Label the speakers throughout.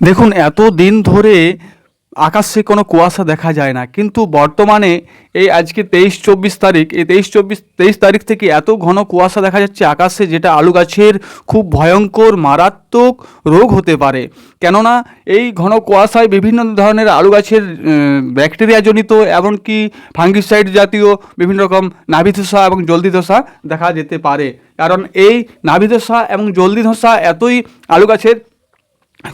Speaker 1: দেখুন এত দিন ধরে আকাশে কোনো কুয়াশা দেখা যায় না, কিন্তু বর্তমানে এই আজকে তেইশ চব্বিশ তারিখ, এই তেইশ চব্বিশ, তেইশ তারিখ থেকে এত ঘন কুয়াশা দেখা যাচ্ছে আকাশে, যেটা আলু গাছের খুব ভয়ঙ্কর, মারাত্মক রোগ হতে পারে। কেননা এই ঘন কুয়াশায় বিভিন্ন ধরনের আলু গাছের ব্যাকটেরিয়া জনিত, এমনকি ফাঙ্গিসাইড জাতীয় বিভিন্ন রকম নাভি ধসা এবং জলদি ধসা দেখা যেতে পারে। কারণ এই নাভি ধসা এবং জলদি ধসা এতই আলু গাছের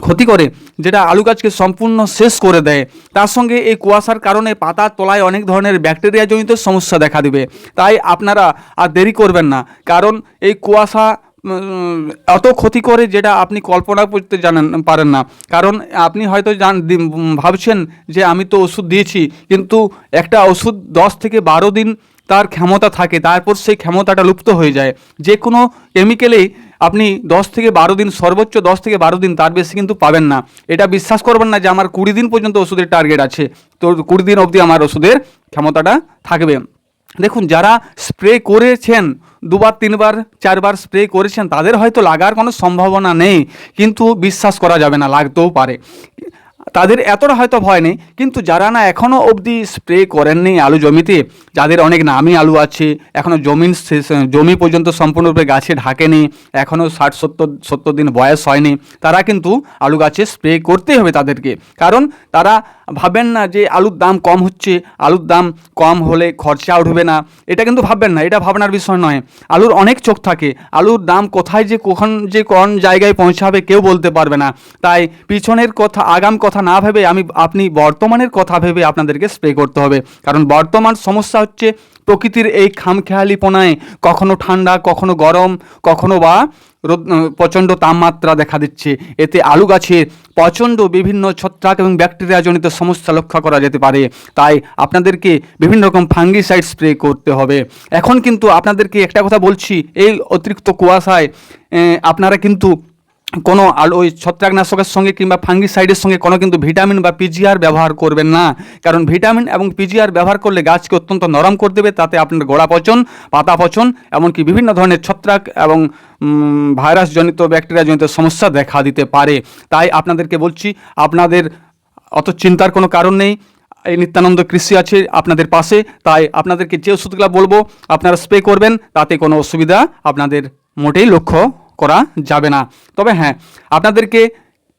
Speaker 1: ক্ষতি করে, যেটা আলু গাছকে সম্পূর্ণ শেষ করে দেয়। তার সঙ্গে এই কুয়াশার কারণে পাতার তলায় অনেক ধরনের ব্যাকটেরিয়াজনিত সমস্যা দেখা দিবে। তাই আপনারা আর দেরি করবেন না, কারণ এই কুয়াশা এত ক্ষতি করে যেটা আপনি কল্পনা করতে জানেন, পারেন না। কারণ আপনি হয়তো জান ভাবছেন যে আমি তো ওষুধ দিয়েছি, কিন্তু একটা ওষুধ দশ থেকে বারো দিন তার ক্ষমতা থাকে, তারপর সেই ক্ষমতাটা লুপ্ত হয়ে যায়। যে কোনো কেমিক্যালেই আপনি দশ থেকে বারো দিন, সর্বোচ্চ দশ থেকে বারো দিন তার বেশি কিন্তু পাবেন না। এটা বিশ্বাস করবেন না যে আমার কুড়ি দিন পর্যন্ত ওষুধের টার্গেট আছে। তো কুড়ি দিন অবধি আমার ওষুধের ক্ষমতাটা থাকবে। দেখুন, যারা স্প্রে করেছেন, দুবার, তিনবার, চারবার স্প্রে করেছেন, তাদের হয়তো লাগার কোনো সম্ভাবনা নেই। কিন্তু বিশ্বাস করা যাবে না, লাগতেও পারে। তাদের এতটা হয়তো ভয় নেই, কিন্তু যারা না এখনও অবধি স্প্রে করেননি আলু জমিতে, যাদের অনেক নামি আলু আছে এখনও জমিন জমি পর্যন্ত সম্পূর্ণরূপে গাছে ঢাকেনি এখনও ষাট, সত্তর সত্তর দিন বয়স হয়নি, তারা কিন্তু আলু গাছে স্প্রে করতেই হবে তাদেরকে। কারণ তারা ভাবেন না যে আলুর দাম কম হচ্ছে, আলুর দাম কম হলে খরচা উঠবে না, এটা কিন্তু ভাববেন না, এটা ভাবনার বিষয় নয়। আলুর অনেক চোখ থাকে, আলুর দাম কোথায় যে কখন যে কোন জায়গায় পৌঁছাবে কেউ বলতে পারবে না। তাই পিছনের কথা, আগাম কথা না ভেবে আমি, আপনি বর্তমানের কথা ভেবে আপনাদেরকে স্প্রে করতে হবে। কারণ বর্তমান সমস্যা হচ্ছে প্রকৃতির এই খামখেয়ালিপনায় কখনো ঠান্ডা, কখনো গরম, কখনো বা প্রচণ্ড তাপমাত্রা দেখা দিচ্ছে। এতে আলু গাছে প্রচণ্ড বিভিন্ন ছত্রাক এবং ব্যাকটেরিয়াজনিত সমস্যা লক্ষ্য করা যেতে পারে। তাই আপনাদেরকে বিভিন্ন রকম ফাঙ্গিসাইড স্প্রে করতে হবে। এখন কিন্তু আপনাদেরকে একটা কথা বলছি, এই অতিরিক্ত কুয়াশায় আপনারা কিন্তু কোনো আলু, ওই ছত্রাকনাশকের সঙ্গে কিংবা ফাঙ্গিসাইডের সঙ্গে কোনো কিন্তু ভিটামিন বা পিজিআর ব্যবহার করবেন না। কারণ ভিটামিন এবং পিজিআর ব্যবহার করলে গাছকে অত্যন্ত নরম করে দেবে, তাতে আপনার গোড়া পচন, পাতা পচন এমনকি বিভিন্ন ধরনের ছত্রাক এবং ভাইরাসজনিত ব্যাকটেরিয়াজনিত সমস্যা দেখা দিতে পারে। তাই আপনাদেরকে বলছি, আপনাদের অত চিন্তার কোনো কারণ নেই। এই নিত্যানন্দ কৃষি আছে আপনাদের পাশে, তাই আপনাদেরকে যে ওষুধগুলো বলব, আপনারা স্প্রে করবেন, তাতে কোনো অসুবিধা আপনাদের মোটেই লক্ষ্য করা যাবে না। তবে হ্যাঁ আপনাদেরকে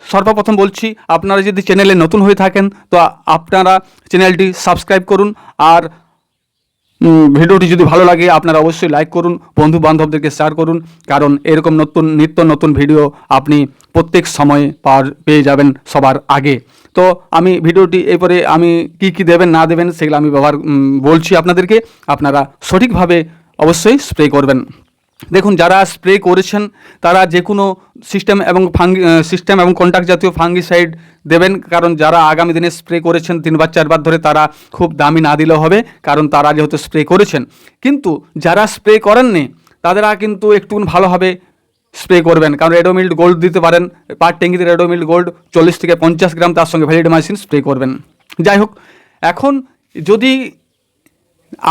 Speaker 1: সর্বপ্রথম বলছি, আপনারা যদি চ্যানেলে নতুন হয়ে থাকেন, তো আপনারা চ্যানেলটি সাবস্ক্রাইব করুন আর ভিডিওটি যদি ভালো লাগে, আপনারা অবশ্যই লাইক করুন বন্ধু বান্ধবদেরকে শেয়ার করুন, কারণ এরকম নতুন, নিত্য নতুন ভিডিও আপনি প্রত্যেক সময়ে পাওয়ার, পেয়ে যাবেন সবার আগে। তো আমি ভিডিওটি এরপরে আমি কি কি দেবেন, না দেবেন, সেগুলো আমি ব্যবহার বলছি আপনাদেরকে, আপনারা সঠিকভাবে অবশ্যই স্প্রে করবেন। দেখুন, যারা স্প্রে করেছেন, তারা যে কোনো সিস্টেম এবং ফাঙ্গি সিস্টেম এবং কন্ট্যাক্ট জাতীয় ফাঙ্গিসাইড দেবেন। কারণ যারা আগামী দিনে স্প্রে করেছেন তিনবার চারবার ধরে তারা খুব দামি না দিলেও হবে, কারণ তারা যেহেতু স্প্রে করেছেন। কিন্তু যারা স্প্রে করেননি, তাদেরা কিন্তু একটু ভালোভাবে স্প্রে করবেন। কারণ রেডোমিল্ড গোল্ড দিতে পারেন, পার ট্যাঙ্কিতে রেডোমিল্ড গোল্ড চল্লিশ থেকে পঞ্চাশ গ্রাম, তার সঙ্গে ভ্যালিডোমাইসিন স্প্রে করবেন। যাই হোক, এখন যদি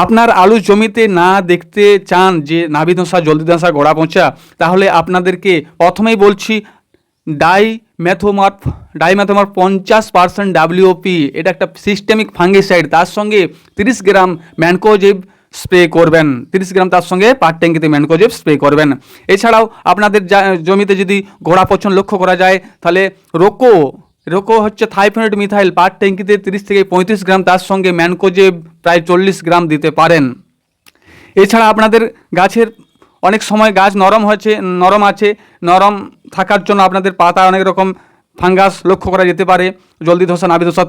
Speaker 1: আপনার আলু জমিতে না দেখতে চান যে নাভি ধসা জলদি ধসা গোড়া পচা, তাহলে আপনাদেরকে প্রথমেই বলছি ডাই ম্যাথোমার ডাইম্যাথোমার পঞ্চাশ পার্সেন্ট ডাব্লিউপি এটা একটা সিস্টেমিক ফাঙ্গিসাইড তার সঙ্গে তিরিশ গ্রাম ম্যানকোজেব স্প্রে করবেন। তিরিশ গ্রাম তার সঙ্গে পার ট্যাঙ্কিতে ম্যানকোজেব স্প্রে করবেন। এছাড়াও আপনাদের জমিতে যদি গোড়া পচন লক্ষ্য করা যায়, তাহলে রোকো রোকো হচ্ছে থাইফেনেট মিথাইল পার ট্যাঙ্কিতে তিরিশ থেকে পঁয়ত্রিশ গ্রাম, তার সঙ্গে ম্যানকোজেব প্রায় চল্লিশ গ্রাম দিতে পারেন। এছাড়া আপনাদের গাছের অনেক সময় গাছ নরম হয়েছে, নরম আছে, নরম থাকার জন্য আপনাদের পাতা অনেক রকম ফাঙ্গাস লক্ষ্য করা যেতে পারে জলদি ধসা নাভি ধসা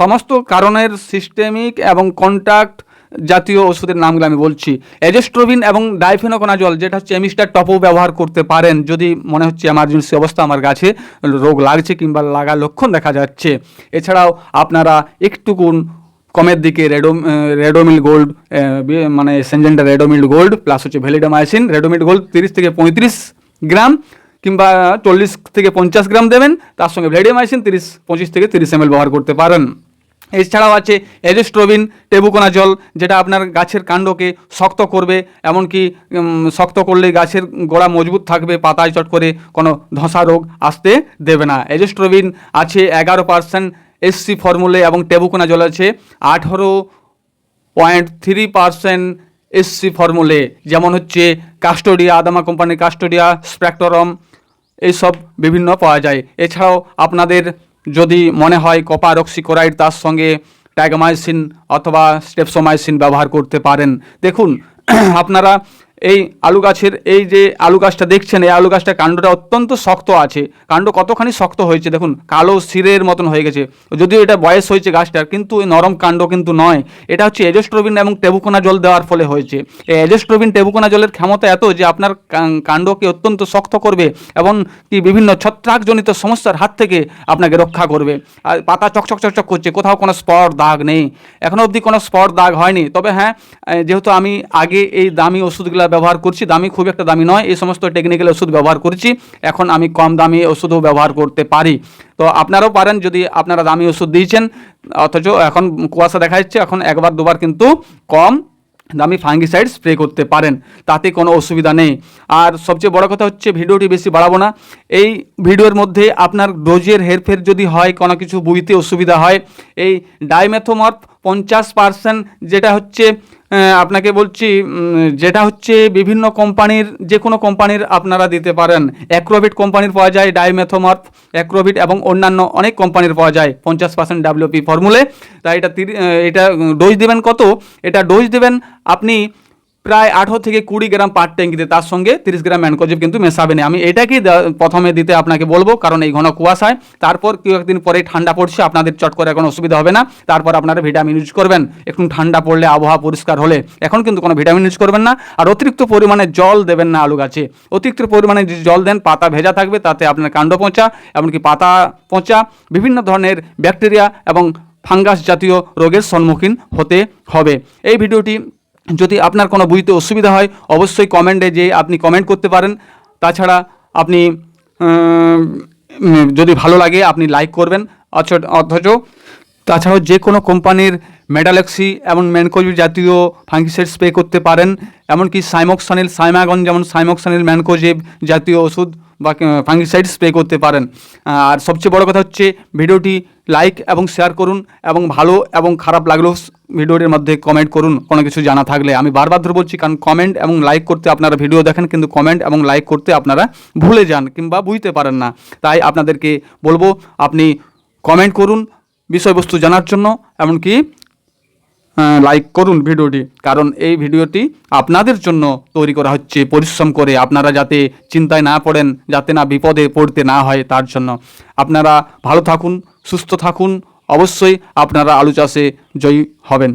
Speaker 1: সমস্ত কারণের সিস্টেমিক এবং কন্ট্যাক্ট জাতীয় ওষুধের নামগুলো আমি বলছি। এজেস্ট্রোবিন এবং ডাইফেনোকোনাজল, যেটা হচ্ছে এমিস্টার টপও ব্যবহার করতে পারেন। যদি মনে হচ্ছে এমার্জেন্সি অবস্থা আমার গাছে রোগ লাগছে কিংবা লাগা লক্ষণ দেখা যাচ্ছে। এছাড়াও আপনারা একটুকুন কমের দিকে রেডো রেডোমিল গোল্ড মানে সেনজেন্টা রেডোমিল গোল্ড প্লাস হচ্ছে ভ্যালিডোমাইসিন। রেডোমিল গোল্ড তিরিশ থেকে পঁয়ত্রিশ গ্রাম কিংবা চল্লিশ থেকে পঞ্চাশ গ্রাম দেবেন। তার সঙ্গে ভ্যালিডোমাইসিন তিরিশ, পঁচিশ থেকে তিরিশ এম ব্যবহার করতে পারেন। এছাড়াও আছে এজেস্ট্রোবিন টেবুকোনাজল যেটা আপনার গাছের কাণ্ডকে শক্ত করবে, এমনকি শক্ত করলে গাছের গোড়া মজবুত থাকবে, পাতায় চট করে কোনো ধসা রোগ আসতে দেবে না। এজেস্ট্রোবিন আছে এগারো পার্সেন্ট এসসি ফর্মুলে এবং টেবুকোনা জল আছে আঠেরো পয়েন্ট থ্রি পার্সেন্ট এসসি ফর্মুলে। যেমন হচ্ছে কাস্টোডিয়া, আদামা কোম্পানির কাস্টোডিয়া, স্প্র্যাক্টরম এইসব বিভিন্ন পাওয়া যায়। এছাড়াও আপনাদের যদি মনে হয় কপার অক্সিকোরাইড তার সঙ্গে ট্যাগমাইসিন অথবা স্টেপসোমাইসিন ব্যবহার করতে পারেন। দেখুন, আপনারা এই আলু গাছের, এই যে আলু গাছটা দেখছেন, এই আলু গাছটা কাণ্ডটা অত্যন্ত শক্ত আছে। কাণ্ড কতখানি শক্ত হয়েছে দেখুন, কালো শিরের মতন হয়ে গেছে। যদিও এটা বয়স হয়েছে গাছটার, কিন্তু এই নরম কাণ্ড কিন্তু নয়। এটা হচ্ছে এজেস্ট্রোবিন এবং টেবুকোনা জল দেওয়ার ফলে হয়েছে। এই এজেস্ট্রোবিন টেবুকোনা জলের ক্ষমতা এত যে আপনার কাণ্ডকে অত্যন্ত শক্ত করবে এবং কি বিভিন্ন ছত্রাকজনিত সমস্যার হাত থেকে আপনাকে রক্ষা করবে। আর পাতা চকচক চকচক করছে, কোথাও কোনো স্পট দাগ নেই। এখনও অবধি কোনো স্পট দাগ হয়নি। তবে হ্যাঁ যেহেতু আমি আগে এই দামি ওষুধগুলো ব্যবহার করছি, দামি খুব একটা দামি নয়, এই সমস্ত টেকনিক্যাল ওষুধ ব্যবহার করছি, এখন আমি কম দামি ওষুধও ব্যবহার করতে পারি। তো আপনারাও পারেন যদি আপনারা দামি ওষুধ দিয়েছেন, অথচ এখন কুয়াশা দেখা যাচ্ছে এখন একবার দুবার কিন্তু কম দামি ফাঙ্গিসাইড স্প্রে করতে পারেন, তাতে কোনো অসুবিধা নেই। আর সবচেয়ে বড় কথা হচ্ছে ভিডিওটি বেশি বাড়াবো না, এই ভিডিওর মধ্যে আপনার ডোজের হেরফের যদি হয়, কোনো কিছু বুঝতে অসুবিধা হয়, এই ডাইমেথোমর্ফ পঞ্চাশ পার্সেন্ট যেটা হচ্ছে আপনাকে বলছি যেটা হচ্ছে বিভিন্ন কোম্পানির, যে কোনো কোম্পানির আপনারা দিতে পারেন। অ্যাক্রোভিট কোম্পানির পাওয়া যায় ডাইমেথোমর্ফ অ্যাক্রোভিট এবং অন্যান্য অনেক কোম্পানির পাওয়া যায়, পঞ্চাশ পার্সেন্ট ডাব্লিউপি ফর্মুলে তাই এটা এটা ডোজ দেবেন কত? এটা ডোজ দেবেন আপনি প্রায় আঠেরো থেকে কুড়ি গ্রাম পাট ট্যাঙ্কিতে তার সঙ্গে তিরিশ গ্রাম ম্যানকোজিভ কিন্তু মেশাবেন আমি এটাকেই প্রথমে দিতে আপনাকে বলব, কারণ এই ঘন কুয়াশায় তারপর কেউ একদিন পরে ঠান্ডা পড়ছে, আপনাদের চট করে কোনো অসুবিধা হবে না। তারপর আপনারা ভিটামিন ইউজ করবেন। একটু ঠান্ডা পড়লে আবহাওয়া পরিষ্কার হলে। এখন কিন্তু কোনো ভিটামিন ইউজ করবেন না। আর অতিরিক্ত পরিমাণে জল দেবেন না আলু গাছে। অতিরিক্ত পরিমাণে যদি জল দেন, পাতা ভেজা থাকবে, তাতে আপনার কাণ্ড পচা, এমনকি পাতা পচা, বিভিন্ন ধরনের ব্যাকটেরিয়া এবং ফাঙ্গাস জাতীয় রোগের সম্মুখীন হতে হবে। এই ভিডিওটি যদি আপনার কোনো বুঝতে অসুবিধা হয়, অবশ্যই কমেন্টে যে আপনি কমেন্ট করতে পারেন। তাছাড়া আপনি যদি ভালো লাগে, আপনি লাইক করবেন। অথচ তাছাড়াও যে কোনো কোম্পানির মেডালেক্সি এমন ম্যানকোজিভ জাতীয় ফাঙ্গিসাইড স্প্রে করতে পারেন। এমনকি সাইমক্সানিল সাইমাগন যেমন সাইমক্সানিল ম্যানকোজিভ জাতীয় ওষুধ বা ফাঙ্গিসাইড স্প্রে করতে পারেন। আর সবচেয়ে বড় কথা হচ্ছে ভিডিওটি লাইক এবং শেয়ার করুন এবং ভালো এবং খারাপ লাগলেও ভিডিওটির মধ্যে কমেন্ট করুন, কোনো কিছু জানা থাকলে। আমি বারবার ধরে বলছি, কারণ কমেন্ট এবং লাইক করতে আপনারা ভিডিও দেখেন, কিন্তু কমেন্ট এবং লাইক করতে আপনারা ভুলে যান কিংবা বুঝতে পারেন না। তাই আপনাদেরকে বলব, আপনি কমেন্ট করুন বিষয়বস্তু জানার জন্য, এমনকি লাইক করুন ভিডিওটি। কারণ এই ভিডিওটি আপনাদের জন্য তৈরি করা হচ্ছে, পরিশ্রম করে। আপনারা যাতে চিন্তায় না পড়েন, যাতে না বিপদে পড়তে না হয় তার জন্য। আপনারা ভালো থাকুন, সুস্থ থাকুন। অবশ্যই আপনারা আলু চাষে জয়ী হবেন।